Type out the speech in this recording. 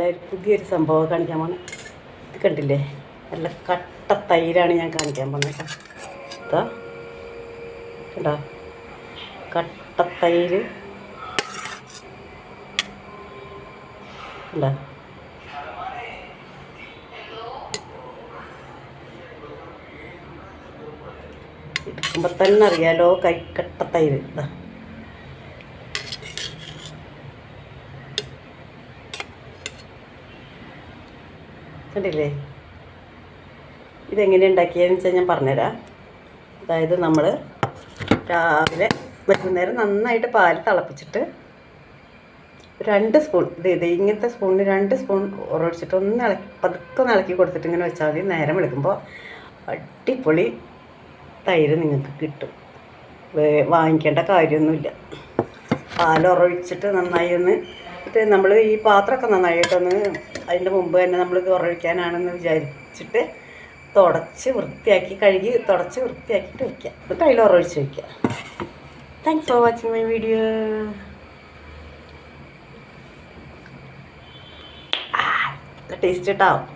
നല്ല പുതിയൊരു സംഭവം കാണിക്കാൻ പോണേ. ഇത് കണ്ടില്ലേ? നല്ല കട്ട തൈരാണ് ഞാൻ കാണിക്കാൻ പോകുന്നത് കേട്ടോ. കണ്ടോ? കട്ട തൈര്. കണ്ടോ? എടുക്കുമ്പോൾ തന്നെ അറിയാലോ കൈക്കട്ട തൈര്. ഇതാ. കണ്ടില്ലേ? ഇതെങ്ങനെ ഉണ്ടാക്കിയതെന്ന് വെച്ചാൽ ഞാൻ പറഞ്ഞുതരാം. അതായത് നമ്മൾ രാവിലെ വൈകുന്നേരം നന്നായിട്ട് പാൽ തിളപ്പിച്ചിട്ട് രണ്ട് സ്പൂൺ ഇത് ഇങ്ങനത്തെ സ്പൂണിന് രണ്ട് സ്പൂൺ ഉറവിച്ചിട്ട് ഒന്ന് ഇളക്കി പതുക്കെ ഒന്ന് ഇളക്കി കൊടുത്തിട്ട് ഇങ്ങനെ വെച്ചാൽ മതി. നേരം എടുക്കുമ്പോൾ അടിപൊളി തൈര് നിങ്ങൾക്ക് കിട്ടും. വാങ്ങിക്കേണ്ട കാര്യമൊന്നുമില്ല. പാൽ ഉറവിച്ചിട്ട് നന്നായി ഒന്ന് നമ്മൾ ഈ പാത്രമൊക്കെ നന്നായിട്ടൊന്ന് അതിന്റെ മുമ്പ് തന്നെ നമ്മൾ ഇത് ഉറവിക്കാനാണെന്ന് വിചാരിച്ചിട്ട് തുടച്ച് വൃത്തിയാക്കി കഴുകി തുടച്ച് വൃത്തിയാക്കിയിട്ട് വയ്ക്കുക എന്നിട്ട് അതിൽ ഉറവിച്ച് വയ്ക്കുക thanks for watching my video taste ഇട്ടാവും